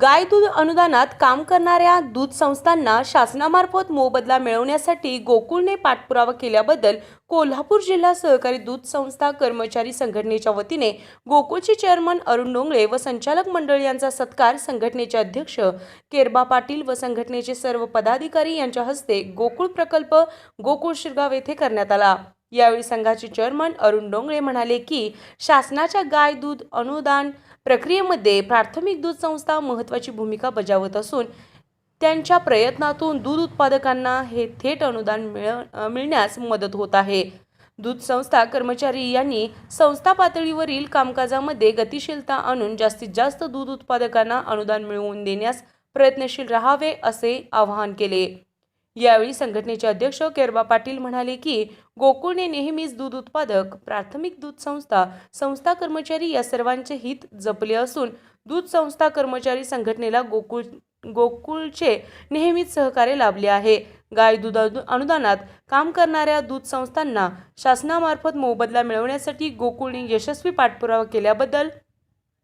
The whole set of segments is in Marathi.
गाय दूध अनुदानात काम करणाऱ्या दूध संस्थांना शासनामार्फत मोबदला मिळवण्यासाठी गोकुळने पाठपुरावा केल्याबद्दल कोल्हापूर जिल्हा सहकारी दूध संस्था कर्मचारी संघटनेच्या वतीने गोकुळचे चेअरमन अरुण डोंगळे व संचालक मंडळ यांचा सत्कार संघटनेचे अध्यक्ष केरबा पाटील व संघटनेचे सर्व पदाधिकारी यांच्या हस्ते गोकुळ प्रकल्प गोकुळ शिरगाव येथे करण्यात आला. यावेळी संघाचे चेअरमन अरुण डोंगळे म्हणाले की शासनाच्या गाय दूध अनुदान प्रक्रियेमध्ये प्राथमिक दूध संस्था महत्त्वाची भूमिका बजावत असून त्यांच्या प्रयत्नातून दूध उत्पादकांना हे थेट अनुदान मिळ मिळण्यास मदत होत आहे. दूध संस्था कर्मचारी यांनी संस्था पातळीवरील कामकाजामध्ये गतिशीलता आणून जास्तीत जास्त दूध उत्पादकांना अनुदान मिळवून देण्यास प्रयत्नशील राहावे असे आवाहन केले. यावेळी संघटनेचे अध्यक्ष केरबा पाटील म्हणाले की गोकुळने नेहमीच दूध उत्पादक प्राथमिक दूध संस्था संस्था कर्मचारी या सर्वांचे हित जपले असून दूध संस्था कर्मचारी संघटनेला गोकुळ गोकुळचे नेहमीच सहकार्य लाभले आहे. गाय दूध अनु- अनुदानात काम करणाऱ्या दूध संस्थांना शासनामार्फत मोबदला मिळवण्यासाठी गोकुळने यशस्वी पाठपुरावा केल्याबद्दल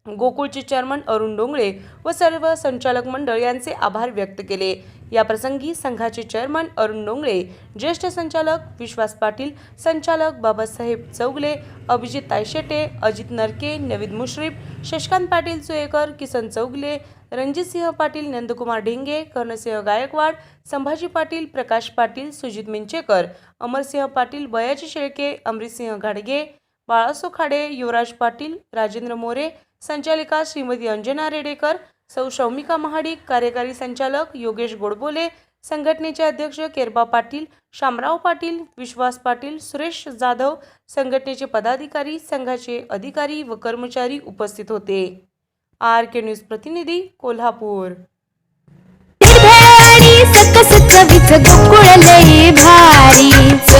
गोकुळचे चेअरमन अरुण डोंगळे व सर्व संचालक मंडळ यांचे आभार व्यक्त केले. या प्रसंगी संघाचे चेअरमन अरुण डोंगळे ज्येष्ठ संचालक विश्वास पाटील संचालक बाबासाहेब चौगले अभिजित तायशेटे अजित नरके नवीद मुश्रीफ शशकांत पाटील सुयेकर किसन चौगले रणजितसिंह पाटील नंदकुमार ढेंगे कर्णसिंह गायकवाड संभाजी पाटील प्रकाश पाटील सुजित मिंचेकर अमरसिंह पाटील बयाजी शेळके अमृतसिंह घाडगे बाळासो खाडे युवराज पाटील राजेंद्र मोरे संचालिका श्रीमती अंजना रेडेकर सौ शौमिका महाडिक कार्यकारी संचालक योगेश गोडबोले संघटनेचे अध्यक्ष केरबा पाटील शामराव पाटील विश्वास पाटील सुरेश जाधव संघटनेचे पदाधिकारी संघाचे अधिकारी व कर्मचारी उपस्थित होते. आर के न्यूज प्रतिनिधी कोल्हापूर.